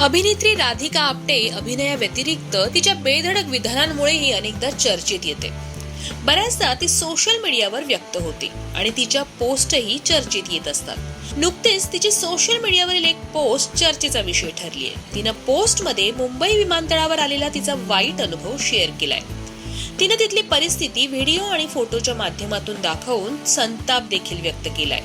अभिनेत्री राधिका आपटे अभिनयाव्यतिरिक्त तिच्या बेधडक विधानांमुळेही अनेकदा चर्चेत येते. बऱ्याचदा ती सोशल मीडियावर व्यक्त होते आणि तिच्या पोस्टही चर्चेत येत असतात. नुकतेच तिची सोशल मीडियावरील एक पोस्ट चर्चेचा विषय ठरली आहे. तिनं पोस्टमध्ये मुंबई विमानतळावर आलेला तिचा वाईट अनुभव शेअर केलाय. तिनं तिथली परिस्थिती व्हिडिओ आणि फोटोच्या माध्यमातून दाखवून संताप देखील व्यक्त केलाय.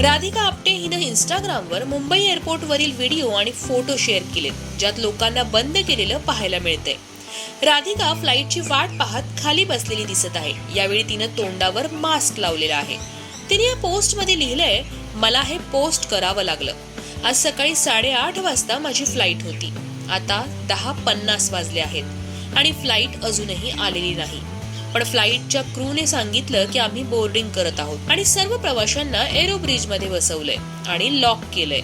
राधिका आपटे हिनं इंस्टाग्रामवर मुंबई एअरपोर्टवरील व्हिडिओ आणि फोटो शेअर केलेत ज्यात लोकांना बंद केलेलं पाहायला मिळतंय. राधिका फ्लाईटची वाट पाहत खाली बसलेली दिसत आहे. यावेळी तिनं तोंडावर मास्क लावलेला आहे. तिने या पोस्टमध्ये लिहिलंय मला हे पोस्ट करावं लागलं. आज सकाळी साडेआठ वाजता माझी फ्लाईट होती. आता दहा पन्नास वाजले आहेत आणि फ्लाईट अजूनही आलेली नाही. पण फ्लाईटच्या क्रूने सांगितलं की आम्ही बोर्डिंग करत आहोत. आणि सर्व प्रवाशांना एरो ब्रिजमध्ये बसवलंय आणि लॉक केलंय.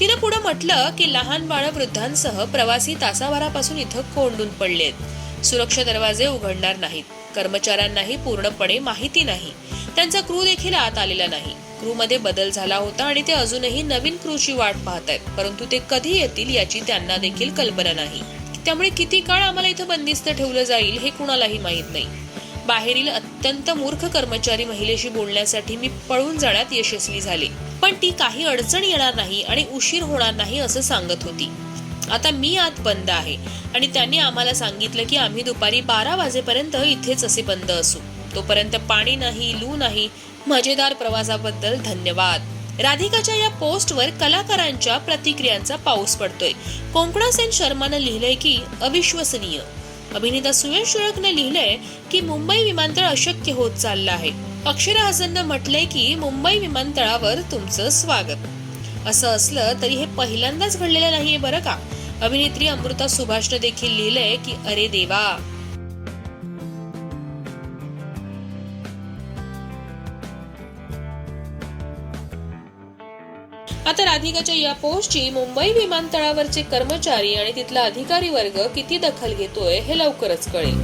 तिनं पुढे म्हटलं की लहान बाळ वृद्धांसह प्रवासी तासाभरापासून इथं कोंडून पडलेत. सुरक्षा दरवाजे उघडणार नाहीत. कर्मचाऱ्यांनाही पूर्णपणे माहिती नाही. त्यांचा क्रू देखील आत आलेला नाही. क्रू मध्ये बदल झाला होता आणि ते अजूनही नवीन क्रूची वाट पाहत आहेत. परंतु ते कधी येतील याची त्यांना देखील कल्पना नाही. त्यामुळे किती काळ आम्हाला इथं बंदिस्त ठेवलं जाईल हे कुणालाही माहीत नाही. बाहेरील अत्यंत मूर्ख कर्मचारी महिलेशी बोलण्यासाठी मी पळून जाण्यात यशस्वी झाले. पण ती काही अडचण येणार नाही आणि उशीर होणार नाही असं सांगत होती. आता मी आत बंद आहे आणि त्यांनी आम्हाला सांगितलं की आम्ही दुपारी बारा वाजेपर्यंत इथेच असे बंद असू. तोपर्यंत पाणी नाही लू नाही. मजेदार प्रवासाबद्दल धन्यवाद. राधिकाच्या या पोस्टवर कलाकारांच्या प्रतिक्रियांचा पाऊस पडतोय. कोंकणा सेन शर्मानं लिहिलंय की अविश्वसनीय. अभिनेता सुयश टिळकनं लिहिलंय की मुंबई विमानतळ अशक्य होत चाललं आहे. अक्षरा हसननं म्हटलंय की मुंबई विमानतळावर तुमचं स्वागत. असं असलं तरी हे पहिल्यांदाच घडलेलं नाहीये बरं का? अभिनेत्री अमृता सुभाषनं देखील लिहिलंय की अरे देवा! आता राधिकाच्या या पोस्टची मुंबई विमानतळावरचे कर्मचारी आणि तिथला अधिकारी वर्ग किती दखल घेतोय हे लवकरच कळेल.